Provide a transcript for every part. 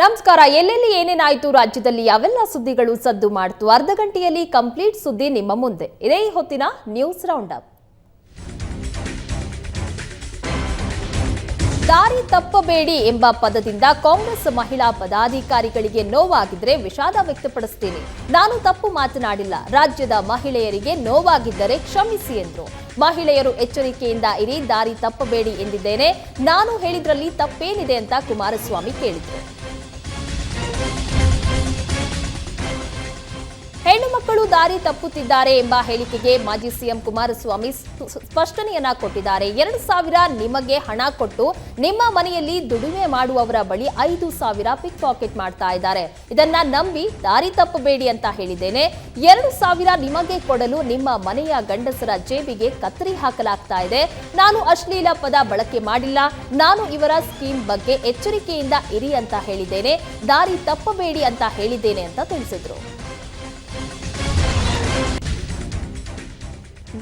ನಮಸ್ಕಾರ. ಎಲ್ಲೆಲ್ಲಿ ಏನೇನಾಯಿತು ರಾಜ್ಯದಲ್ಲಿ ಯಾವೆಲ್ಲ ಸುದ್ದಿಗಳು ಸದ್ದು ಮಾಡ್ತು. ಅರ್ಧ ಗಂಟೆಯಲ್ಲಿ ಕಂಪ್ಲೀಟ್ ಸುದ್ದಿ ನಿಮ್ಮ ಮುಂದೆ. ಇದೇ ಹೊತ್ತಿನ ನ್ಯೂಸ್ ರೌಂಡ್ ಅಪ್ ದಾರಿ ತಪ್ಪಬೇಡಿ ಎಂಬ ಪದದಿಂದ ಕಾಂಗ್ರೆಸ್ ಮಹಿಳಾ ಪದಾಧಿಕಾರಿಗಳಿಗೆ ನೋವಾಗಿದ್ರೆ ವಿಷಾದ ವ್ಯಕ್ತಪಡಿಸ್ತೀನಿ. ನಾನು ತಪ್ಪು ಮಾತನಾಡಿಲ್ಲ. ರಾಜ್ಯದ ಮಹಿಳೆಯರಿಗೆ ನೋವಾಗಿದ್ದರೆ ಕ್ಷಮಿಸಿ ಎಂದರು. ಮಹಿಳೆಯರು ಎಚ್ಚರಿಕೆಯಿಂದ ಇರಿ, ದಾರಿ ತಪ್ಪಬೇಡಿ ಎಂದಿದ್ದೇನೆ. ನಾನು ಹೇಳಿದ್ರಲ್ಲಿ ತಪ್ಪೇನಿದೆ ಅಂತ ಕುಮಾರಸ್ವಾಮಿ ಕೇಳಿದ್ರು. ಹೆಣ್ಣು ಮಕ್ಕಳು ದಾರಿ ತಪ್ಪುತ್ತಿದ್ದಾರೆ ಎಂಬ ಹೇಳಿಕೆಗೆ ಮಾಜಿ ಸಿಎಂ ಕುಮಾರಸ್ವಾಮಿ ಸ್ಪ- ಸ್ಪಷ್ಟನೆಯನ್ನ ಕೊಟ್ಟಿದ್ದಾರೆ. ಎರಡು ಸಾವಿರ ನಿಮಗೆ ಹಣ ಕೊಟ್ಟು ನಿಮ್ಮ ಮನೆಯಲ್ಲಿ ದುಡಿಮೆ ಮಾಡುವವರ ಬಳಿ ಐದು ಸಾವಿರ ಪಿಕ್ ಪಾಕೆಟ್ ಮಾಡ್ತಾ ಇದ್ದಾರೆ. ಇದನ್ನ ನಂಬಿ ದಾರಿ ತಪ್ಪಬೇಡಿ ಅಂತ ಹೇಳಿದ್ದೇನೆ. ಎರಡು ಸಾವಿರ ನಿಮಗೆ ಕೊಡಲು ನಿಮ್ಮ ಮನೆಯ ಗಂಡಸರ ಜೇಬಿಗೆ ಕತ್ತರಿ ಹಾಕಲಾಗ್ತಾ ಇದೆ. ನಾನು ಅಶ್ಲೀಲ ಪದ ಬಳಕೆ ಮಾಡಿಲ್ಲ. ನಾನು ಇವರ ಸ್ಕೀಮ್ ಬಗ್ಗೆ ಎಚ್ಚರಿಕೆಯಿಂದ ಇರಿ ಅಂತ ಹೇಳಿದ್ದೇನೆ. ದಾರಿ ತಪ್ಪಬೇಡಿ ಅಂತ ಹೇಳಿದ್ದೇನೆ ಅಂತ ತಿಳಿಸಿದ್ರು.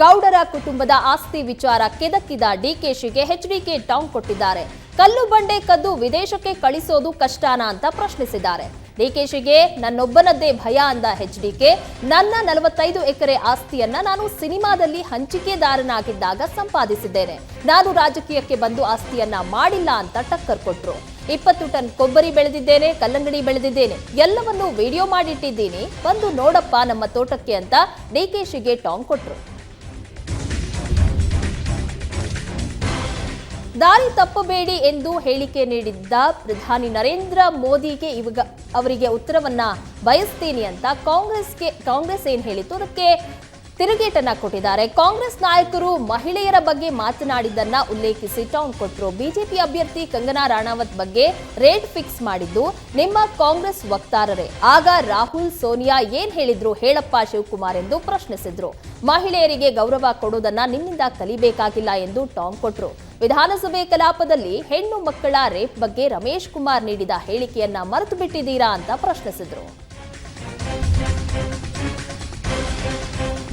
ಗೌಡರ ಕುಟುಂಬದ ಆಸ್ತಿ ವಿಚಾರ ಕೆದಕ್ಕಿದ ಡಿಕೆಶಿಗೆ ಎಚ್ಡಿಕೆ ಟಾಂಗ್ ಕೊಟ್ಟಿದ್ದಾರೆ. ಕಲ್ಲು ಬಂಡೆ ಕದ್ದು ವಿದೇಶಕ್ಕೆ ಕಳಿಸೋದು ಕಷ್ಟನಾ ಅಂತ ಪ್ರಶ್ನಿಸಿದ್ದಾರೆ. ಡಿಕೆಶಿಗೆ ನನ್ನೊಬ್ಬನದ್ದೇ ಭಯ ಅಂದ ಎಚ್ಡಿಕೆ ನನ್ನ ನಲವತ್ತೈದು ಎಕರೆ ಆಸ್ತಿಯನ್ನ ನಾನು ಸಿನಿಮಾದಲ್ಲಿ ಹಂಚಿಕೆದಾರನಾಗಿದ್ದಾಗ ಸಂಪಾದಿಸಿದ್ದೇನೆ. ನಾನು ರಾಜಕೀಯಕ್ಕೆ ಬಂದು ಆಸ್ತಿಯನ್ನ ಮಾಡಿಲ್ಲ ಅಂತ ಟಕ್ಕರ್ ಕೊಟ್ರು. ಇಪ್ಪತ್ತು ಟನ್ ಕೊಬ್ಬರಿ ಬೆಳೆದಿದ್ದೇನೆ, ಕಲ್ಲಂಗಡಿ ಬೆಳೆದಿದ್ದೇನೆ. ಎಲ್ಲವನ್ನೂ ವಿಡಿಯೋ ಮಾಡಿಟ್ಟಿದ್ದೀನಿ. ಬಂದು ನೋಡಪ್ಪ ನಮ್ಮ ತೋಟಕ್ಕೆ ಅಂತ ಡಿಕೆಶಿಗೆ ಟಾಂಗ್ ಕೊಟ್ರು. ದಾರಿ ತಪ್ಪಬೇಡಿ ಎಂದು ಹೇಳಿಕೆ ನೀಡಿದ್ದ ಪ್ರಧಾನಿ ನರೇಂದ್ರ ಮೋದಿಗೆ ಇವಾಗ ಅವರಿಗೆ ಉತ್ತರವನ್ನ ಬಯಸ್ತೀನಿ ಅಂತ ಕಾಂಗ್ರೆಸ್ಗೆ, ಕಾಂಗ್ರೆಸ್ ಏನ್ ಹೇಳಿತ್ತು? ಅದಕ್ಕೆ ತಿರುಗೇಟನ್ನ ಕೊಟ್ಟಿದ್ದಾರೆ. ಕಾಂಗ್ರೆಸ್ ನಾಯಕರು ಮಹಿಳೆಯರ ಬಗ್ಗೆ ಮಾತನಾಡಿದ್ದನ್ನ ಉಲ್ಲೇಖಿಸಿ ಟಾಂಗ್ ಕೊಟ್ಟರು ಬಿಜೆಪಿ ಅಭ್ಯರ್ಥಿ ಕಂಗನಾ ರಾಣಾವತ್ ಬಗ್ಗೆ ರೇಟ್ ಫಿಕ್ಸ್ ಮಾಡಿದ್ದು, ನಿಮ್ಮ ಕಾಂಗ್ರೆಸ್ ವಕ್ತಾರರೇ. ಆಗ ರಾಹುಲ್, ಸೋನಿಯಾ ಏನ್ ಹೇಳಿದ್ರು ಹೇಳಪ್ಪ ಶಿವಕುಮಾರ್ ಎಂದು ಪ್ರಶ್ನಿಸಿದ್ರು. ಮಹಿಳೆಯರಿಗೆ ಗೌರವ ಕೊಡುವುದನ್ನ ನಿಮ್ಮಿಂದ ಕಲಿಬೇಕಾಗಿಲ್ಲ ಎಂದು ಟಾಂಗ್ ಕೊಟ್ಟರು ವಿಧಾನಸಭೆ ಕಲಾಪದಲ್ಲಿ ಹೆಣ್ಣು ಮಕ್ಕಳ ರೇಪ್ ಬಗ್ಗೆ ರಮೇಶ್ ಕುಮಾರ್ ನೀಡಿದ ಹೇಳಿಕೆಯನ್ನ ಮರೆತು ಬಿಟ್ಟಿದ್ದೀರಾ ಅಂತ ಪ್ರಶ್ನಿಸಿದ್ರು.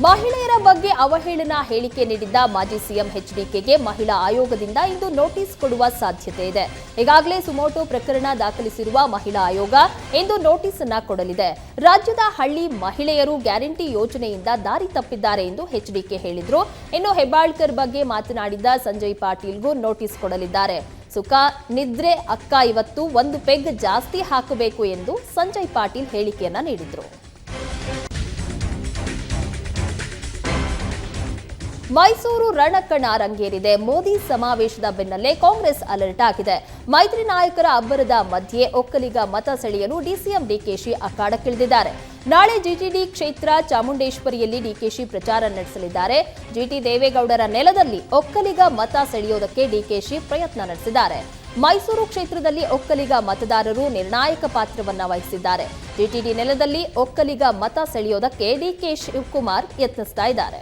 ಮಹಿಳೆಯರ ಬಗ್ಗೆ ಅವಹೇಳನ ಹೇಳಿಕೆ ನೀಡಿದ್ದ ಮಾಜಿ ಸಿಎಂ ಎಚ್ಡಿಕೆಗೆ ಮಹಿಳಾ ಆಯೋಗದಿಂದ ಇಂದು ನೋಟಿಸ್ ಕೊಡುವ ಸಾಧ್ಯತೆ ಇದೆ. ಈಗಾಗಲೇ ಸುಮೋಟೋ ಪ್ರಕರಣ ದಾಖಲಿಸಿರುವ ಮಹಿಳಾ ಆಯೋಗ ಇಂದು ನೋಟಿಸ್ ಅನ್ನ ಕೊಡಲಿದೆ. ರಾಜ್ಯದ ಹಳ್ಳಿ ಮಹಿಳೆಯರು ಗ್ಯಾರಂಟಿ ಯೋಜನೆಯಿಂದ ದಾರಿ ತಪ್ಪಿದ್ದಾರೆ ಎಂದು ಎಚ್ಡಿಕೆ ಹೇಳಿದ್ರು. ಇನ್ನು ಹೆಬ್ಬಾಳ್ಕರ್ ಬಗ್ಗೆ ಮಾತನಾಡಿದ ಸಂಜಯ್ ಪಾಟೀಲ್ಗೂ ನೋಟಿಸ್ ಕೊಡಲಿದ್ದಾರೆ. ಸುಖ, ನಿದ್ರೆ, ಅಕ್ಕ ಇವತ್ತು ಒಂದು ಪೆಗ್ ಜಾಸ್ತಿ ಹಾಕಬೇಕು ಎಂದು ಸಂಜಯ್ ಪಾಟೀಲ್ ಹೇಳಿಕೆಯನ್ನ ನೀಡಿದ್ರು. ಮೈಸೂರು ರಣಕಣ ರಂಗೇರಿದೆ ಮೋದಿ ಸಮಾವೇಶದ ಬೆನ್ನಲ್ಲೇ ಕಾಂಗ್ರೆಸ್ ಅಲರ್ಟ್ ಆಗಿದೆ. ಮೈತ್ರಿ ನಾಯಕರ ಅಬ್ಬರದ ಮಧ್ಯೆ ಒಕ್ಕಲಿಗ ಮತ ಸೆಳೆಯಲು ಡಿಸಿಎಂ ಡಿಕೆಶಿ ಅಖಾಡಕ್ಕಿಳಿದಿದ್ದಾರೆ. ನಾಳೆ ಜಿಟಿಡಿ ಕ್ಷೇತ್ರ ಚಾಮುಂಡೇಶ್ವರಿಯಲ್ಲಿ ಡಿಕೆಶಿ ಪ್ರಚಾರ ನಡೆಸಲಿದ್ದಾರೆ. ಜಿಟಿ ದೇವೇಗೌಡರ ನೆಲದಲ್ಲಿ ಒಕ್ಕಲಿಗ ಮತ ಸೆಳೆಯೋದಕ್ಕೆ ಡಿಕೆಶಿ ಪ್ರಯತ್ನ ನಡೆಸಿದ್ದಾರೆ. ಮೈಸೂರು ಕ್ಷೇತ್ರದಲ್ಲಿ ಒಕ್ಕಲಿಗ ಮತದಾರರು ನಿರ್ಣಾಯಕ ಪಾತ್ರವನ್ನ ವಹಿಸಿದ್ದಾರೆ. ಜಿಟಿಡಿ ನೆಲದಲ್ಲಿ ಒಕ್ಕಲಿಗ ಮತ ಸೆಳೆಯೋದಕ್ಕೆ ಡಿಕೆ ಶಿವಕುಮಾರ್ ಯತ್ನಿಸ್ತಾ ಇದ್ದಾರೆ.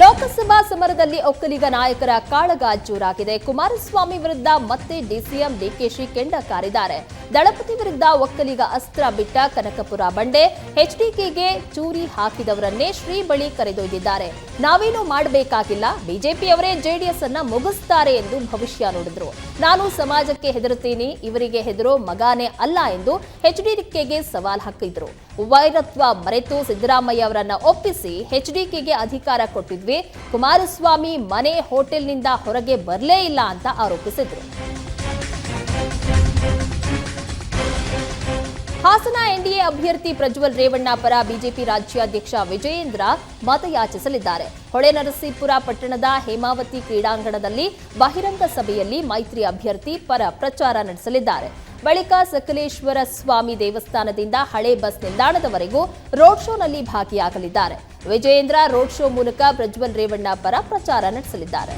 ಲೋಕಸಭಾ ಸಮರದಲ್ಲಿ ಒಕ್ಕಲಿಗ ನಾಯಕರ ಕಾಳಗ ಜೋರಾಗಿದೆ. ಕುಮಾರಸ್ವಾಮಿ ವಿರುದ್ಧ ಮತ್ತೆ ಡಿಸಿಎಂ ಡಿಕೆಶಿ ಕೆಂಡ ಕಾರಿದ್ದಾರೆ. ದಳಪತಿ ವಿರುದ್ಧ ಒಕ್ಕಲಿಗ ಅಸ್ತ್ರ ಬಿಟ್ಟ ಕನಕಪುರ ಬಂಡೆ ಎಚ್ಡಿಕೆಗೆ ಚೂರಿ ಹಾಕಿದವರನ್ನೇ ಶ್ರೀ ಬಳಿ ಕರೆದೊಯ್ದಿದ್ದಾರೆ. ನಾವೇನು ಮಾಡಬೇಕಾಗಿಲ್ಲ. ಬಿಜೆಪಿಯವರೇ ಜೆಡಿಎಸ್ ಅನ್ನ ಮುಗಿಸ್ತಾರೆ ಎಂದು ಭವಿಷ್ಯ ನುಡಿದ್ರು. ನಾನು ಸಮಾಜಕ್ಕೆ ಹೆದರುತ್ತೀನಿ. ಇವರಿಗೆ ಹೆದರೋ ಮಗಾನೇ ಅಲ್ಲ ಎಂದು ಎಚ್ಡಿಕೆಗೆ ಸವಾಲ್ ಹಾಕಿದ್ರು. ವೈರತ್ವ ಮರೆತು ಸಿದ್ದರಾಮಯ್ಯ ಅವರನ್ನ ಒಪ್ಪಿಸಿ ಎಚ್ಡಿಕೆಗೆ ಅಧಿಕಾರ ಕೊಟ್ಟಿದ್ವಿ. ಕುಮಾರಸ್ವಾಮಿ ಮನೆ ಹೋಟೆಲ್ನಿಂದ ಹೊರಗೆ ಬರಲೇ ಇಲ್ಲ ಅಂತ ಆರೋಪಿಸಿದ್ರು. ಹಾಸನ ಎನ್ಡಿಎ ಅಭ್ಯರ್ಥಿ ಪ್ರಜ್ವಲ್ ರೇವಣ್ಣ ಪರ ಬಿಜೆಪಿ ರಾಜ್ಯಾಧ್ಯಕ್ಷ ವಿಜಯೇಂದ್ರ ಮತಯಾಚಿಸಲಿದ್ದಾರೆ. ಹೊಳೆನರಸೀಪುರ ಪಟ್ಟಣದ ಹೇಮಾವತಿ ಕ್ರೀಡಾಂಗಣದಲ್ಲಿ ಬಹಿರಂಗ ಸಭೆಯಲ್ಲಿ ಮೈತ್ರಿ ಅಭ್ಯರ್ಥಿ ಪರ ಪ್ರಚಾರ ನಡೆಸಲಿದ್ದಾರೆ. ಬಳಿಕ ಸಕಲೇಶ್ವರ ಸ್ವಾಮಿ ದೇವಸ್ಥಾನದಿಂದ ಹಳೆ ಬಸ್ ನಿಲ್ದಾಣದವರೆಗೂ ರೋಡ್ ಶೋನಲ್ಲಿ ಭಾಗಿಯಾಗಲಿದ್ದಾರೆ. ವಿಜಯೇಂದ್ರ ರೋಡ್ ಶೋ ಮೂಲಕ ಪ್ರಜ್ವಲ್ ರೇವಣ್ಣ ಪರ ಪ್ರಚಾರ ನಡೆಸಲಿದ್ದಾರೆ.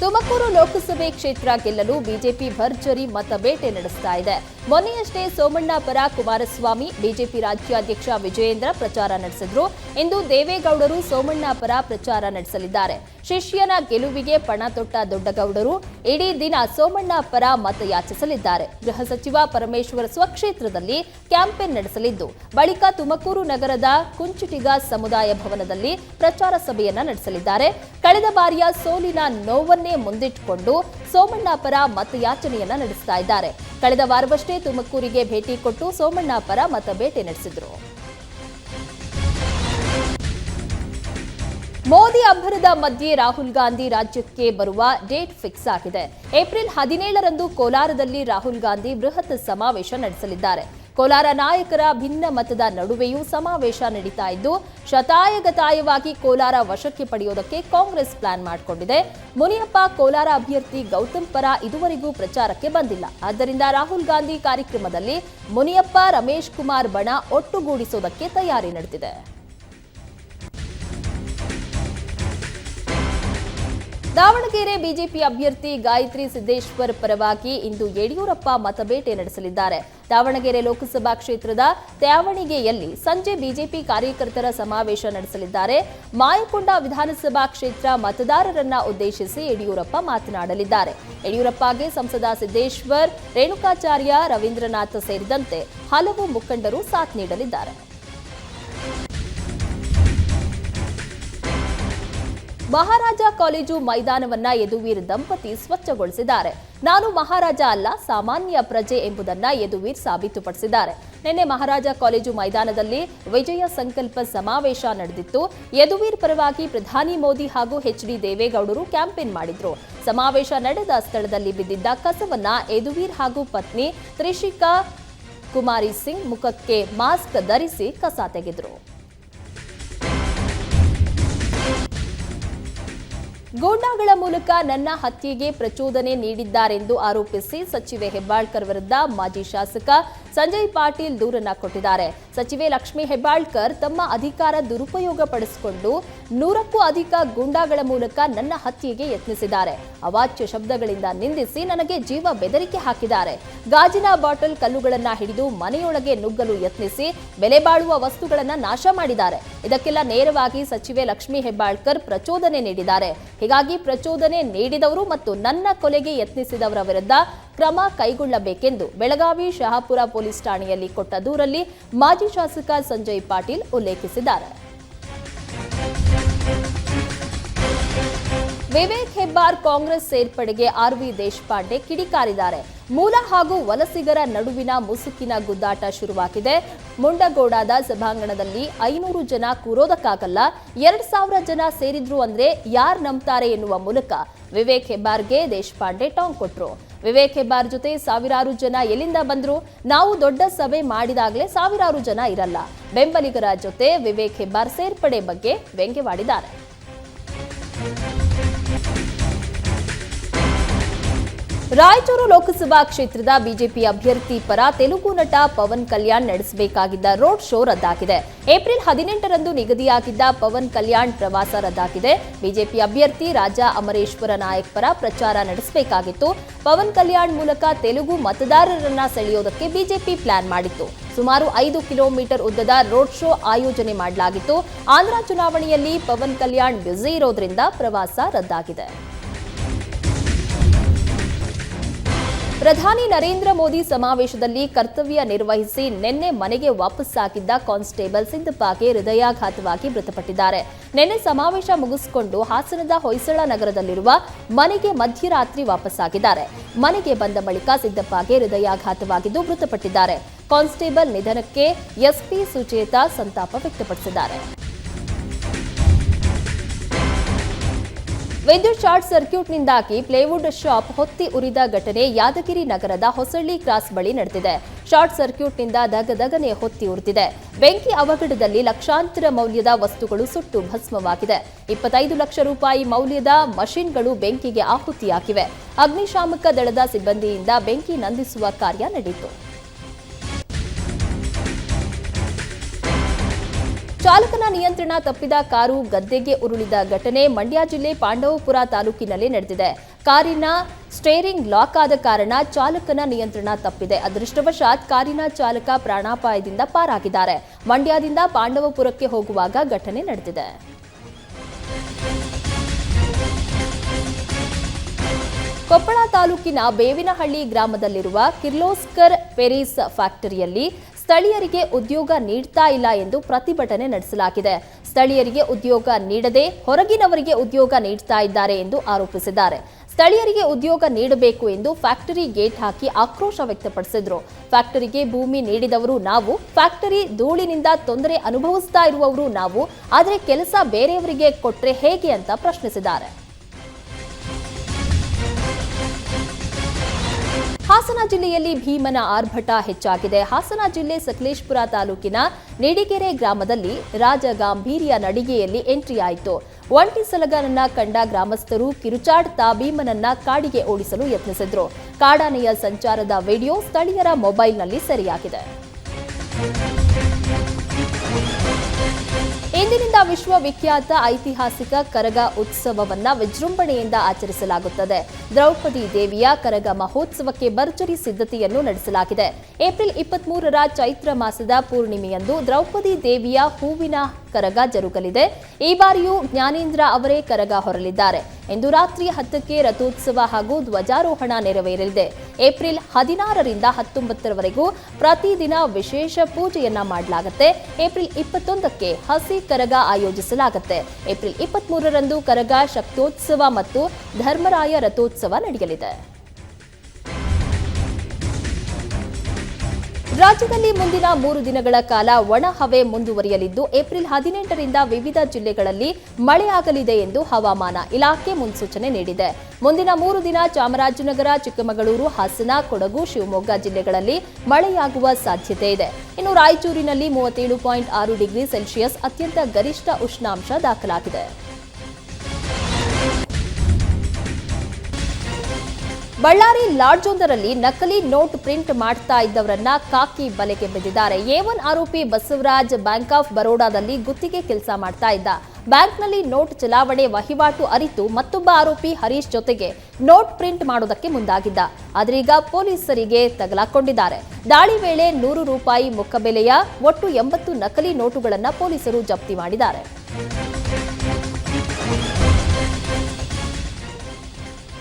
ತುಮಕೂರು ಲೋಕಸಭೆ ಕ್ಷೇತ್ರ ಗೆಲ್ಲಲು ಬಿಜೆಪಿ ಭರ್ಜರಿ ಮತಬೇಟೆ ನಡೆಸ್ತಾ ಇದೆ. ಮೊನ್ನೆಯಷ್ಟೇ ಸೋಮಣ್ಣ ಪರ ಕುಮಾರಸ್ವಾಮಿ ಬಿಜೆಪಿ ರಾಜ್ಯಾಧ್ಯಕ್ಷ ವಿಜಯೇಂದ್ರ ಪ್ರಚಾರ ನಡೆಸಿದ್ರು. ಇಂದು ದೇವೇಗೌಡರು ಸೋಮಣ್ಣ ಪರ ಪ್ರಚಾರ ನಡೆಸಲಿದ್ದಾರೆ. ಶಿಷ್ಯನ ಗೆಲುವಿಗೆ ಪಣ ತೊಟ್ಟ ದೊಡ್ಡಗೌಡರು ಇಡೀ ದಿನ ಸೋಮಣ್ಣ ಪರ ಮತ ಯಾಚಿಸಲಿದ್ದಾರೆ ಗೃಹ ಸಚಿವ ಪರಮೇಶ್ವರ ಸ್ವಕ್ಷೇತ್ರದಲ್ಲಿ ಕ್ಯಾಂಪೇನ್ ನಡೆಸಲಿದ್ದು, ಬಳಿಕ ತುಮಕೂರು ನಗರದ ಕುಂಚಿಟಿಗ ಸಮುದಾಯ ಭವನದಲ್ಲಿ ಪ್ರಚಾರ ಸಭೆಯನ್ನ ನಡೆಸಲಿದ್ದಾರೆ. ಕಳೆದ ಬಾರಿಯ ಸೋಲಿನ ನೋವನ್ನೇ ಮುಂದಿಟ್ಟುಕೊಂಡು ಸೋಮಣ್ಣ ಪರ ಮತಯಾಚನೆಯನ್ನ ನಡೆಸ್ತಾ ಇದ್ದಾರೆ. ಕಳೆದ ವಾರವಷ್ಟೇ ತುಮಕೂರಿಗೆ ಭೇಟಿ ಕೊಟ್ಟು ಸೋಮಣ್ಣ ಪರ ಮತ ನಡೆಸಿದರು. ನಡೆಸಿದ್ರು ಮೋದಿ ಅಬ್ಬರದ ಮಧ್ಯೆ ರಾಹುಲ್ ಗಾಂಧಿ ರಾಜ್ಯಕ್ಕೆ ಬರುವ ಡೇಟ್ ಫಿಕ್ಸ್ ಆಗಿದೆ. ಏಪ್ರಿಲ್ ಹದಿನೇಳರಂದು ಕೋಲಾರದಲ್ಲಿ ರಾಹುಲ್ ಗಾಂಧಿ ಬೃಹತ್ ಸಮಾವೇಶ ನಡೆಸಲಿದ್ದಾರೆ. ಕೋಲಾರ ನಾಯಕರ ಭಿನ್ನ ಮತದ ನಡುವೆಯೂ ಸಮಾವೇಶ ನಡೀತಾ ಇದ್ದು, ಶತಾಯಗತಾಯವಾಗಿ ಕೋಲಾರ ವಶಕ್ಕೆ ಪಡೆಯೋದಕ್ಕೆ ಕಾಂಗ್ರೆಸ್ ಪ್ಲಾನ್ ಮಾಡಿಕೊಂಡಿದೆ. ಮುನಿಯಪ್ಪ ಕೋಲಾರ ಅಭ್ಯರ್ಥಿ ಗೌತಮ್ ಪರ ಇದುವರೆಗೂ ಪ್ರಚಾರಕ್ಕೆ ಬಂದಿಲ್ಲ. ಆದ್ದರಿಂದ ರಾಹುಲ್ ಗಾಂಧಿ ಕಾರ್ಯಕ್ರಮದಲ್ಲಿ ಮುನಿಯಪ್ಪ, ರಮೇಶ್ ಕುಮಾರ್ ಬಣ ಒಟ್ಟುಗೂಡಿಸೋದಕ್ಕೆ ತಯಾರಿ ನಡೆದಿದೆ. ದಾವಣಗೆರೆ ಬಿಜೆಪಿ ಅಭ್ಯರ್ಥಿ ಗಾಯತ್ರಿ ಸಿದ್ದೇಶ್ವರ್ ಪರವಾಗಿ ಇಂದು ಯಡಿಯೂರಪ್ಪ ಮತಬೇಟೆ ನಡೆಸಲಿದ್ದಾರೆ. ದಾವಣಗೆರೆ ಲೋಕಸಭಾ ಕ್ಷೇತ್ರದ ತ್ಯಾವಣಿಗೆಯಲ್ಲಿ ಸಂಜೆ ಬಿಜೆಪಿ ಕಾರ್ಯಕರ್ತರ ಸಮಾವೇಶ ನಡೆಸಲಿದ್ದಾರೆ. ಮಾಯಕೊಂಡ ವಿಧಾನಸಭಾ ಕ್ಷೇತ್ರ ಮತದಾರರನ್ನ ಉದ್ದೇಶಿಸಿ ಯಡಿಯೂರಪ್ಪ ಮಾತನಾಡಲಿದ್ದಾರೆ. ಯಡಿಯೂರಪ್ಪಗೆ ಸಂಸದ ಸಿದ್ದೇಶ್ವರ್, ರೇಣುಕಾಚಾರ್ಯ ರವೀಂದ್ರನಾಥ್ ಸೇರಿದಂತೆ ಹಲವು ಮುಖಂಡರು ಸಾಥ್ ನೀಡಲಿದ್ದಾರೆ. ಮಹಾರಾಜ ಕಾಲೇಜು ಮೈದಾನವನ್ನ ಯದುವೀರ್ ದಂಪತಿ ಸ್ವಚ್ಛಗೊಳಿಸಿದ್ದಾರೆ. ನಾನು ಮಹಾರಾಜ ಅಲ್ಲ, ಸಾಮಾನ್ಯ ಪ್ರಜೆ ಎಂಬುದನ್ನ ಯದುವೀರ್ ಸಾಬೀತುಪಡಿಸಿದ್ದಾರೆ. ನಿನ್ನೆ ಮಹಾರಾಜ ಕಾಲೇಜು ಮೈದಾನದಲ್ಲಿ ವಿಜಯ ಸಂಕಲ್ಪ ಸಮಾವೇಶ ನಡೆದಿತ್ತು. ಯದುವೀರ್ ಪರವಾಗಿ ಪ್ರಧಾನಿ ಮೋದಿ ಹಾಗೂ ಎಚ್ ಡಿ ದೇವೇಗೌಡರು ಕ್ಯಾಂಪೇನ್ ಮಾಡಿದ್ರು. ಸಮಾವೇಶ ನಡೆದ ಸ್ಥಳದಲ್ಲಿ ಬಿದ್ದಿದ್ದ ಕಸವನ್ನ ಯದುವೀರ್ ಹಾಗೂ ಪತ್ನಿ ತ್ರಿಷಿಕಾ ಕುಮಾರಿ ಸಿಂಗ್ ಮುಖಕ್ಕೆ ಮಾಸ್ಕ್ ಧರಿಸಿ ಕಸ ತೆಗೆದ್ರು. ಗೂಂಡಾಗಳ ಮೂಲಕ ನನ್ನ ಹತ್ಯೆಗೆ ಪ್ರಚೋದನೆ ನೀಡಿದ್ದಾರೆಂದು ಆರೋಪಿಸಿ ಸಚಿವೆ ಹೆಬ್ಬಾಳ್ಕರ್ ವಿರುದ್ಧ ಮಾಜಿ ಶಾಸಕ ಸಂಜಯ್ ಪಾಟೀಲ್ ದೂರನ್ನ ಕೊಟ್ಟಿದ್ದಾರೆ. ಸಚಿವೆ ಲಕ್ಷ್ಮಿ ಹೆಬ್ಬಾಳ್ಕರ್ ತಮ್ಮ ಅಧಿಕಾರ ದುರುಪಯೋಗ ಪಡಿಸಿಕೊಂಡು ನೂರಕ್ಕೂ ಅಧಿಕ ಗೂಂಡಾಗಳ ಮೂಲಕ ನನ್ನ ಹತ್ಯೆಗೆ ಯತ್ನಿಸಿದ್ದಾರೆ. ಅವಾಚ್ಯ ಶಬ್ದಗಳಿಂದ ನಿಂದಿಸಿ ನನಗೆ ಜೀವ ಬೆದರಿಕೆ ಹಾಕಿದ್ದಾರೆ. ಗಾಜಿನ ಬಾಟಲ್ ಕಲ್ಲುಗಳನ್ನ ಹಿಡಿದು ಮನೆಯೊಳಗೆ ನುಗ್ಗಲು ಯತ್ನಿಸಿ ಬೆಲೆ ಬಾಳುವ ವಸ್ತುಗಳನ್ನ ನಾಶ ಮಾಡಿದ್ದಾರೆ. ಇದಕ್ಕೆಲ್ಲ ನೇರವಾಗಿ ಸಚಿವೆ ಲಕ್ಷ್ಮಿ ಹೆಬ್ಬಾಳ್ಕರ್ ಪ್ರಚೋದನೆ ನೀಡಿದ್ದಾರೆ. ಹೀಗಾಗಿ ಪ್ರಚೋದನೆ ನೀಡಿದವರು ಮತ್ತು ನನ್ನ ಕೊಲೆಗೆ ಯತ್ನಿಸಿದವರ ವಿರುದ್ಧ ಕ್ರಮ ಕೈಗೊಳ್ಳಬೇಕೆಂದು ಬೆಳಗಾವಿ ಶಹಾಪುರ ಪೊಲೀಸ್ ಠಾಣೆಯಲ್ಲಿ ಕೊಟ್ಟ ದೂರಲ್ಲಿ ಮಾಜಿ ಶಾಸಕ ಸಂಜಯ್ ಪಾಟೀಲ್ ಉಲ್ಲೇಖಿಸಿದ್ದಾರೆ. ವಿವೇಕ್ ಹೆಬ್ಬಾರ್ ಕಾಂಗ್ರೆಸ್ ಸೇರ್ಪಡೆಗೆ ಆರ್ ವಿ ದೇಶಪಾಂಡೆ ಕಿಡಿಕಾರಿದ್ದಾರೆ. ಮೂಲ ಹಾಗೂ ವಲಸಿಗರ ನಡುವಿನ ಮುಸುಕಿನ ಗುದ್ದಾಟ ಶುರುವಾಗಿದೆ. ಮುಂಡಗೋಡಾದ ಸಭಾಂಗಣದಲ್ಲಿ ಐನೂರು ಜನ ಕೂರೋದಕ್ಕಾಗಲ್ಲ ಎರಡ್ ಸಾವಿರ ಜನ ಸೇರಿದ್ರು ಅಂದ್ರೆ ಯಾರ್ ನಂಬ್ತಾರೆ ಎನ್ನುವ ಮೂಲಕ ವಿವೇಕ್ ಹೆಬ್ಬಾರ್ಗೆ ದೇಶಪಾಂಡೆ ಟಾಂಗ್ ಕೊಟ್ರು. ವಿವೇಕ್ ಹೆಬ್ಬಾರ್ ಜೊತೆ ಸಾವಿರಾರು ಜನ ಎಲ್ಲಿಂದ ಬಂದ್ರು? ನಾವು ದೊಡ್ಡ ಸಭೆ ಮಾಡಿದಾಗಲೇ ಸಾವಿರಾರು ಜನ ಇರಲ್ಲ. ಬೆಂಬಲಿಗರ ಜೊತೆ ವಿವೇಕ್ ಹೆಬ್ಬಾರ್ ಸೇರ್ಪಡೆ ಬಗ್ಗೆ ವ್ಯಂಗ್ಯವಾಡಿದ್ದಾರೆ. ರಾಯಚೂರು ಲೋಕಸಭಾ ಕ್ಷೇತ್ರದ ಬಿಜೆಪಿ ಅಭ್ಯರ್ಥಿ ಪರ ತೆಲುಗು ನಟ ಪವನ್ ಕಲ್ಯಾಣ್ ನಡೆಸಬೇಕಾಗಿದ್ದ ರೋಡ್ ಶೋ ರದ್ದಾಗಿದೆ. ಏಪ್ರಿಲ್ ಹದಿನೆಂಟರಂದು ನಿಗದಿಯಾಗಿದ್ದ ಪವನ್ ಕಲ್ಯಾಣ್ ಪ್ರವಾಸ ರದ್ದಾಗಿದೆ. ಬಿಜೆಪಿ ಅಭ್ಯರ್ಥಿ ರಾಜಾ ಅಮರೇಶ್ವರ ನಾಯಕ್ ಪರ ಪ್ರಚಾರ ನಡೆಸಬೇಕಾಗಿತ್ತು. ಪವನ್ ಕಲ್ಯಾಣ್ ಮೂಲಕ ತೆಲುಗು ಮತದಾರರನ್ನ ಸೆಳೆಯೋದಕ್ಕೆ ಬಿಜೆಪಿ ಪ್ಲಾನ್ ಮಾಡಿತ್ತು. ಸುಮಾರು ಐದು ಕಿಲೋಮೀಟರ್ ಉದ್ದದ ರೋಡ್ ಶೋ ಆಯೋಜನೆ ಮಾಡಲಾಗಿತ್ತು. ಆಂಧ್ರ ಚುನಾವಣೆಯಲ್ಲಿ ಪವನ್ ಕಲ್ಯಾಣ್ ಬ್ಯುಸಿ ಇರೋದ್ರಿಂದ ಪ್ರವಾಸ ರದ್ದಾಗಿದೆ. ಪ್ರಧಾನಿ ನರೇಂದ್ರ ಮೋದಿ ಸಮಾವೇಶದಲ್ಲಿ ಕರ್ತವ್ಯ ನಿರ್ವಹಿಸಿ ನಿನ್ನೆ ಮನೆಗೆ ವಾಪಸ್ಸಾಗಿದ್ದ ಕಾನ್ಸ್ಟೇಬಲ್ ಸಿದ್ದಪ್ಪಗೆ ಹೃದಯಾಘಾತವಾಗಿ ಮೃತಪಟ್ಟಿದ್ದಾರೆ. ನಿನ್ನೆ ಸಮಾವೇಶ ಮುಗಿಸಿಕೊಂಡು ಹಾಸನದ ಹೊಯ್ಸಳ ನಗರದಲ್ಲಿರುವ ಮನೆಗೆ ಮಧ್ಯರಾತ್ರಿ ವಾಪಸ್ಸಾಗಿದ್ದಾರೆ ಮನೆಗೆ ಬಂದ ಬಳಿಕ ಸಿದ್ದಪ್ಪಗೆ ಹೃದಯಾಘಾತವಾಗಿದ್ದು ಮೃತಪಟ್ಟಿದ್ದಾರೆ. ಕಾನ್ಸ್ಟೇಬಲ್ ನಿಧನಕ್ಕೆ ಎಸ್ಪಿ ಸುಚೇತಾ ಸಂತಾಪ ವ್ಯಕ್ತಪಡಿಸಿದ್ದಾರೆ. ವಿದ್ಯುತ್ ಶಾರ್ಟ್ ಸರ್ಕ್ಯೂಟ್ನಿಂದಾಗಿ ಪ್ಲೇವುಡ್ ಶಾಪ್ ಹೊತ್ತಿ ಉರಿದ ಘಟನೆ ಯಾದಗಿರಿ ನಗರದ ಹೊಸಳ್ಳಿ ಕ್ರಾಸ್ ಬಳಿ ನಡೆದಿದೆ. ಶಾರ್ಟ್ ಸರ್ಕ್ಯೂಟ್ನಿಂದ ದಗದಗನೆ ಹೊತ್ತಿ ಉರಿದಿದೆ. ಬೆಂಕಿ ಅವಘಡದಲ್ಲಿ ಲಕ್ಷಾಂತರ ಮೌಲ್ಯದ ವಸ್ತುಗಳು ಸುಟ್ಟು ಭಸ್ಮವಾಗಿದೆ. ಇಪ್ಪತ್ತೈದು ಲಕ್ಷ ರೂಪಾಯಿ ಮೌಲ್ಯದ ಮಷಿನ್ಗಳು ಬೆಂಕಿಗೆ ಆಹುತಿಯಾಗಿವೆ. ಅಗ್ನಿಶಾಮಕ ದಳದ ಸಿಬ್ಬಂದಿಯಿಂದ ಬೆಂಕಿ ನಂದಿಸುವ ಕಾರ್ಯ ನಡೆಯಿತು ಚಾಲಕನ ನಿಯಂತ್ರಣ ತಪ್ಪಿದ ಕಾರು ಗದ್ದೆಗೆ ಉರುಳಿದ ಘಟನೆ ಮಂಡ್ಯ ಜಿಲ್ಲೆ ಪಾಂಡವಪುರ ತಾಲೂಕಿನಲ್ಲಿ ನಡೆದಿದೆ. ಕಾರಿನ ಸ್ಟೇರಿಂಗ್ ಲಾಕ್ ಆದ ಕಾರಣ ಚಾಲಕನ ನಿಯಂತ್ರಣ ತಪ್ಪಿದೆ. ಅದೃಷ್ಟವಶಾತ್ ಕಾರಿನ ಚಾಲಕ ಪ್ರಾಣಾಪಾಯದಿಂದ ಪಾರಾಗಿದ್ದಾರೆ. ಮಂಡ್ಯದಿಂದ ಪಾಂಡವಪುರಕ್ಕೆ ಹೋಗುವಾಗ ಘಟನೆ ನಡೆದಿದೆ. ಕೊಪ್ಪಳ ತಾಲೂಕಿನ ಬೇವಿನಹಳ್ಳಿ ಗ್ರಾಮದಲ್ಲಿರುವ ಕಿರ್ಲೋಸ್ಕರ್ ಪೆರೀಸ್ ಫ್ಯಾಕ್ಟರಿಯಲ್ಲಿ ಸ್ಥಳೀಯರಿಗೆ ಉದ್ಯೋಗ ನೀಡ್ತಾ ಇಲ್ಲ ಎಂದು ಪ್ರತಿಭಟನೆ ನಡೆಸಲಾಗಿದೆ. ಸ್ಥಳೀಯರಿಗೆ ಉದ್ಯೋಗ ನೀಡದೆ ಹೊರಗಿನವರಿಗೆ ಉದ್ಯೋಗ ನೀಡ್ತಾ ಇದ್ದಾರೆ ಎಂದು ಆರೋಪಿಸಿದ್ದಾರೆ. ಸ್ಥಳೀಯರಿಗೆ ಉದ್ಯೋಗ ನೀಡಬೇಕು ಎಂದು ಫ್ಯಾಕ್ಟರಿ ಗೇಟ್ ಹಾಕಿ ಆಕ್ರೋಶ ವ್ಯಕ್ತಪಡಿಸಿದ್ರು. ಫ್ಯಾಕ್ಟರಿಗೆ ಭೂಮಿ ನೀಡಿದವರು ನಾವು, ಫ್ಯಾಕ್ಟರಿ ಧೂಳಿನಿಂದ ತೊಂದರೆ ಅನುಭವಿಸ್ತಾ ಇರುವವರು ನಾವು, ಆದರೆ ಕೆಲಸ ಬೇರೆಯವರಿಗೆ ಕೊಟ್ಟರೆ ಹೇಗೆ ಅಂತ ಪ್ರಶ್ನಿಸಿದ್ದಾರೆ. ಹಾಸನ ಜಿಲ್ಲೆಯಲ್ಲಿ ಭೀಮನ ಆರ್ಭಟ ಹೆಚ್ಚಾಗಿದೆ. ಹಾಸನ ಜಿಲ್ಲೆ ಸಕಲೇಶ್ಪುರ ತಾಲೂಕಿನ ನೆಡಿಗೆರೆ ಗ್ರಾಮದಲ್ಲಿ ರಾಜ ಗಾಂಭೀರ್ಯ ನಡಿಗೆಯಲ್ಲಿ ಎಂಟ್ರಿ ಆಯಿತು. ಒಂಟಿ ಸಲಗನನ್ನ ಕಂಡ ಗ್ರಾಮಸ್ಥರು ಕಿರುಚಾಡ್ತಾ ಭೀಮನನ್ನ ಕಾಡಿಗೆ ಓಡಿಸಲು ಯತ್ನಿಸಿದ್ರು. ಕಾಡಾನೆಯ ಸಂಚಾರದ ವಿಡಿಯೋ ಸ್ಥಳೀಯರ ಮೊಬೈಲ್ನಲ್ಲಿ ಸೆರೆಯಾಗಿದೆ. ವಿಶ್ವವಿಖ್ಯಾತ ಐತಿಹಾಸಿಕ ಕರಗ ಉತ್ಸವವನ್ನ ವಿಜೃಂಭಣೆಯಿಂದ ಆಚರಿಸಲಾಗುತ್ತದೆ. ದ್ರೌಪದಿ ದೇವಿಯ ಕರಗ ಮಹೋತ್ಸವಕ್ಕೆ ಭರ್ಜರಿ ಸಿದ್ಧತೆಯನ್ನು ನಡೆಸಲಾಗಿದೆ. ಏಪ್ರಿಲ್ ಇಪ್ಪತ್ಮೂರರ ಚೈತ್ರ ಮಾಸದ ಪೂರ್ಣಿಮೆಯಂದು ದ್ರೌಪದಿ ದೇವಿಯ ಹೂವಿನ ಕರಗ ಜರುಗಲಿದೆ. ಈ ಬಾರಿಯೂ ಜ್ಞಾನೇಂದ್ರ ಅವರೇ ಕರಗ ಹೊರಲಿದ್ದಾರೆ. ಇಂದು ರಾತ್ರಿ ಹತ್ತಕ್ಕೆ ರಥೋತ್ಸವ ಹಾಗೂ ಧ್ವಜಾರೋಹಣ ನೆರವೇರಲಿದೆ. ಏಪ್ರಿಲ್ ಹದಿನಾರರಿಂದ ಹತ್ತೊಂಬತ್ತರವರೆಗೂ ಪ್ರತಿದಿನ ವಿಶೇಷ ಪೂಜೆಯನ್ನ ಮಾಡಲಾಗುತ್ತೆ. ಏಪ್ರಿಲ್ ಇಪ್ಪತ್ತೊಂದಕ್ಕೆ ಹಸಿ ಕರಗ ಆಯೋಜಿಸಲಾಗುತ್ತೆ. ಏಪ್ರಿಲ್ ಇಪ್ಪತ್ಮೂರರಂದು ಕರಗ ಶಕ್ತೋತ್ಸವ ಮತ್ತು ಧರ್ಮರಾಯ ರಥೋತ್ಸವ ನಡೆಯಲಿದೆ. ರಾಜ್ಯದಲ್ಲಿ ಮುಂದಿನ ಮೂರು ದಿನಗಳ ಕಾಲ ಒಣ ಹವೆ ಮುಂದುವರಿಯಲಿದ್ದು, ಏಪ್ರಿಲ್ ಹದಿನೆಂಟರಿಂದ ವಿವಿಧ ಜಿಲ್ಲೆಗಳಲ್ಲಿ ಮಳೆಯಾಗಲಿದೆ ಎಂದು ಹವಾಮಾನ ಇಲಾಖೆ ಮುನ್ಸೂಚನೆ ನೀಡಿದೆ. ಮುಂದಿನ ಮೂರು ದಿನ ಚಾಮರಾಜನಗರ, ಚಿಕ್ಕಮಗಳೂರು, ಹಾಸನ, ಕೊಡಗು, ಶಿವಮೊಗ್ಗ ಜಿಲ್ಲೆಗಳಲ್ಲಿ ಮಳೆಯಾಗುವ ಸಾಧ್ಯತೆ ಇದೆ. ಇನ್ನು ರಾಯಚೂರಿನಲ್ಲಿ ಮೂವತ್ತೇಳು ಪಾಯಿಂಟ್ ಆರು ಡಿಗ್ರಿ ಸೆಲ್ಸಿಯಸ್ ಅತ್ಯಂತ ಗರಿಷ್ಠ ಉಷ್ಣಾಂಶ ದಾಖಲಾಗಿದೆ. ಬಳ್ಳಾರಿ ಲಾಡ್ಜೊಂದರಲ್ಲಿ ನಕಲಿ ನೋಟ್ ಪ್ರಿಂಟ್ ಮಾಡ್ತಾ ಇದ್ದವರನ್ನ ಕಾಕಿ ಬಲೆಗೆ ಬಿದ್ದಿದ್ದಾರೆ. ಎ ಒನ್ ಆರೋಪಿ ಬಸವರಾಜ್ ಬ್ಯಾಂಕ್ ಆಫ್ ಬರೋಡಾದಲ್ಲಿ ಗುತ್ತಿಗೆ ಕೆಲಸ ಮಾಡ್ತಾ ಇದ್ದ. ಬ್ಯಾಂಕ್ನಲ್ಲಿ ನೋಟ್ ಚಲಾವಣೆ ವಹಿವಾಟು ಅರಿತು ಮತ್ತೊಬ್ಬ ಆರೋಪಿ ಹರೀಶ್ ಜೊತೆಗೆ ನೋಟ್ ಪ್ರಿಂಟ್ ಮಾಡೋದಕ್ಕೆ ಮುಂದಾಗಿದ್ದ. ಆದ್ರೀಗ ಪೊಲೀಸರಿಗೆ ತಗಲಾಕೊಂಡಿದ್ದಾರೆ. ದಾಳಿ ವೇಳೆ ನೂರು ರೂಪಾಯಿ ಮುಖಬೆಲೆಯ ಒಟ್ಟು ಎಂಬತ್ತು ನಕಲಿ ನೋಟುಗಳನ್ನು ಪೊಲೀಸರು ಜಪ್ತಿ ಮಾಡಿದ್ದಾರೆ.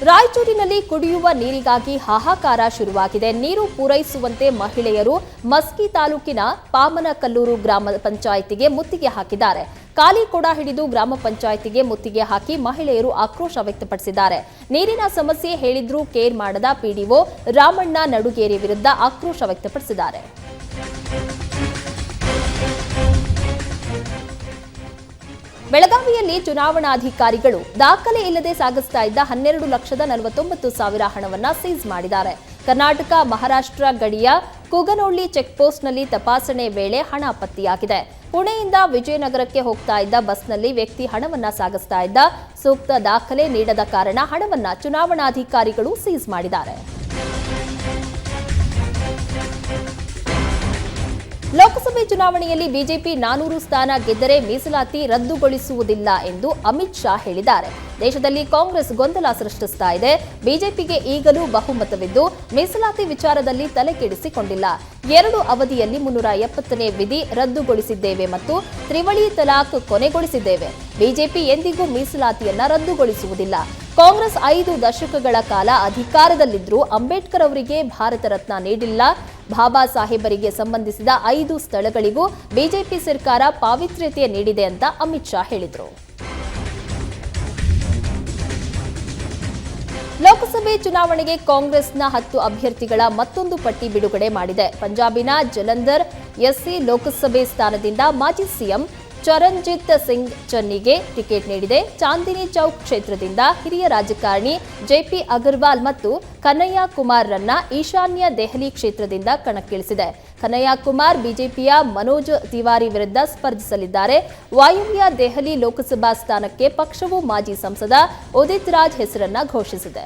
ರಾಯಚೂರಿನಲ್ಲಿ ಕುಡಿಯುವ ನೀರಿಗಾಗಿ ಹಾಹಾಕಾರ ಶುರುವಾಗಿದೆ. ನೀರು ಪೂರೈಸುವಂತೆ ಮಹಿಳೆಯರು ಮಸ್ಕಿ ತಾಲೂಕಿನ ಪಾಮನಕಲ್ಲೂರು ಗ್ರಾಮ ಪಂಚಾಯಿತಿಗೆ ಮುತ್ತಿಗೆ ಹಾಕಿದ್ದಾರೆ. ಖಾಲಿ ಕೊಡ ಹಿಡಿದು ಗ್ರಾಮ ಪಂಚಾಯಿತಿಗೆ ಮುತ್ತಿಗೆ ಹಾಕಿ ಮಹಿಳೆಯರು ಆಕ್ರೋಶ ವ್ಯಕ್ತಪಡಿಸಿದ್ದಾರೆ. ನೀರಿನ ಸಮಸ್ಯೆ ಹೇಳಿದ್ರೂ ಕೇರ್ ಮಾಡದ ಪಿಡಿಒ ರಾಮಣ್ಣ ನಡುಗೇರಿ ವಿರುದ್ಧ ಆಕ್ರೋಶ ವ್ಯಕ್ತಪಡಿಸಿದ್ದಾರೆ. ಬೆಳಗಾವಿಯಲ್ಲಿ ಚುನಾವಣಾಧಿಕಾರಿಗಳು ದಾಖಲೆ ಇಲ್ಲದೆ ಸಾಗಿಸ್ತಾ ಇದ್ದ ಹನ್ನೆರಡು ಲಕ್ಷದ ನಲವತ್ತೊಂಬತ್ತು ಸಾವಿರ ಹಣವನ್ನ ಸೀಸ್ ಮಾಡಿದ್ದಾರೆ. ಕರ್ನಾಟಕ, ಮಹಾರಾಷ್ಟ್ರ ಗಡಿಯ ಕುಗನೊಳ್ಳಿ ಚೆಕ್ಪೋಸ್ಟ್ನಲ್ಲಿ ತಪಾಸಣೆ ವೇಳೆ ಹಣ ಪತ್ತೆಯಾಗಿದೆ. ಪುಣೆಯಿಂದ ವಿಜಯನಗರಕ್ಕೆ ಹೋಗ್ತಾ ಇದ್ದ ಬಸ್ನಲ್ಲಿ ವ್ಯಕ್ತಿ ಹಣವನ್ನ ಸಾಗಿಸ್ತಾ ಇದ್ದ, ಸೂಕ್ತ ದಾಖಲೆ ನೀಡದ ಕಾರಣ ಹಣವನ್ನ ಚುನಾವಣಾಧಿಕಾರಿಗಳು ಸೀಸ್ ಮಾಡಿದ್ದಾರೆ. ಲೋಕಸಭೆ ಚುನಾವಣೆಯಲ್ಲಿ ಬಿಜೆಪಿ ನಾನೂರು ಸ್ಥಾನ ಗೆದ್ದರೆ ಮೀಸಲಾತಿ ರದ್ದುಗೊಳಿಸುವುದಿಲ್ಲ ಎಂದು ಅಮಿತ್ ಶಾ ಹೇಳಿದ್ದಾರೆ. ದೇಶದಲ್ಲಿ ಕಾಂಗ್ರೆಸ್ ಗೊಂದಲ ಸೃಷ್ಟಿಸ್ತಾ ಇದೆ. ಬಿಜೆಪಿಗೆ ಈಗಲೂ ಬಹುಮತವಿದ್ದು ಮೀಸಲಾತಿ ವಿಚಾರದಲ್ಲಿ ತಲೆ ಕೆಡಿಸಿಕೊಂಡಿಲ್ಲ ಎರಡು ಅವಧಿಯಲ್ಲಿ ಮುನ್ನೂರ ಎಪ್ಪತ್ತನೇ ವಿಧಿ ರದ್ದುಗೊಳಿಸಿದ್ದೇವೆ ಮತ್ತು ತ್ರಿವಳಿ ತಲಾಖ್ ಕೊನೆಗೊಳಿಸಿದ್ದೇವೆ. ಬಿಜೆಪಿ ಎಂದಿಗೂ ಮೀಸಲಾತಿಯನ್ನ ರದ್ದುಗೊಳಿಸುವುದಿಲ್ಲ. ಕಾಂಗ್ರೆಸ್ ಐದು ದಶಕಗಳ ಕಾಲ ಅಧಿಕಾರದಲ್ಲಿದ್ದರೂ ಅಂಬೇಡ್ಕರ್ ಅವರಿಗೆ ಭಾರತ ರತ್ನ ನೀಡಿಲ್ಲ. ಬಾಬಾ ಸಾಹೇಬರಿಗೆ ಸಂಬಂಧಿಸಿದ ಐದು ಸ್ಥಳಗಳಿಗೂ ಬಿಜೆಪಿ ಸರ್ಕಾರ ಪಾವಿತ್ರ್ಯತೆ ನೀಡಿದೆ ಅಂತ ಅಮಿತ್ ಶಾ ಹೇಳಿದರು. ಲೋಕಸಭೆ ಚುನಾವಣೆಗೆ ಕಾಂಗ್ರೆಸ್ನ ಹತ್ತು ಅಭ್ಯರ್ಥಿಗಳ ಮತ್ತೊಂದು ಪಟ್ಟಿ ಬಿಡುಗಡೆ ಮಾಡಿದೆ. ಪಂಜಾಬಿನ ಜಲಂಧರ್ ಎಸ್ಸಿ ಲೋಕಸಭೆ ಸ್ಥಾನದಿಂದ ಮಾಜಿ ಸಿಎಂ ಚರಣ್ಜಿತ್ ಸಿಂಗ್ ಚನ್ನಿಗೆ ಟಿಕೆಟ್ ನೀಡಿದೆ. ಚಾಂದಿನಿ ಚೌಕ್ ಕ್ಷೇತ್ರದಿಂದ ಹಿರಿಯ ರಾಜಕಾರಣಿ ಜೆಪಿ ಅಗರ್ವಾಲ್ ಮತ್ತು ಕನ್ನಯ್ಯ ಕುಮಾರ್ರನ್ನ ಈಶಾನ್ಯ ದೆಹಲಿ ಕ್ಷೇತ್ರದಿಂದ ಕಣಕ್ಕಿಳಿಸಿದೆ. ಕನ್ನಯ್ಯ ಕುಮಾರ್ ಬಿಜೆಪಿಯ ಮನೋಜ್ ತಿವಾರಿ ವಿರುದ್ಧ ಸ್ಪರ್ಧಿಸಲಿದ್ದಾರೆ. ವಾಯುವ್ಯ ದೆಹಲಿ ಲೋಕಸಭಾ ಸ್ಥಾನಕ್ಕೆ ಪಕ್ಷವು ಮಾಜಿ ಸಂಸದ ಉದಿತ್ ರಾಜ್ ಹೆಸರನ್ನ ಘೋಷಿಸಿದೆ.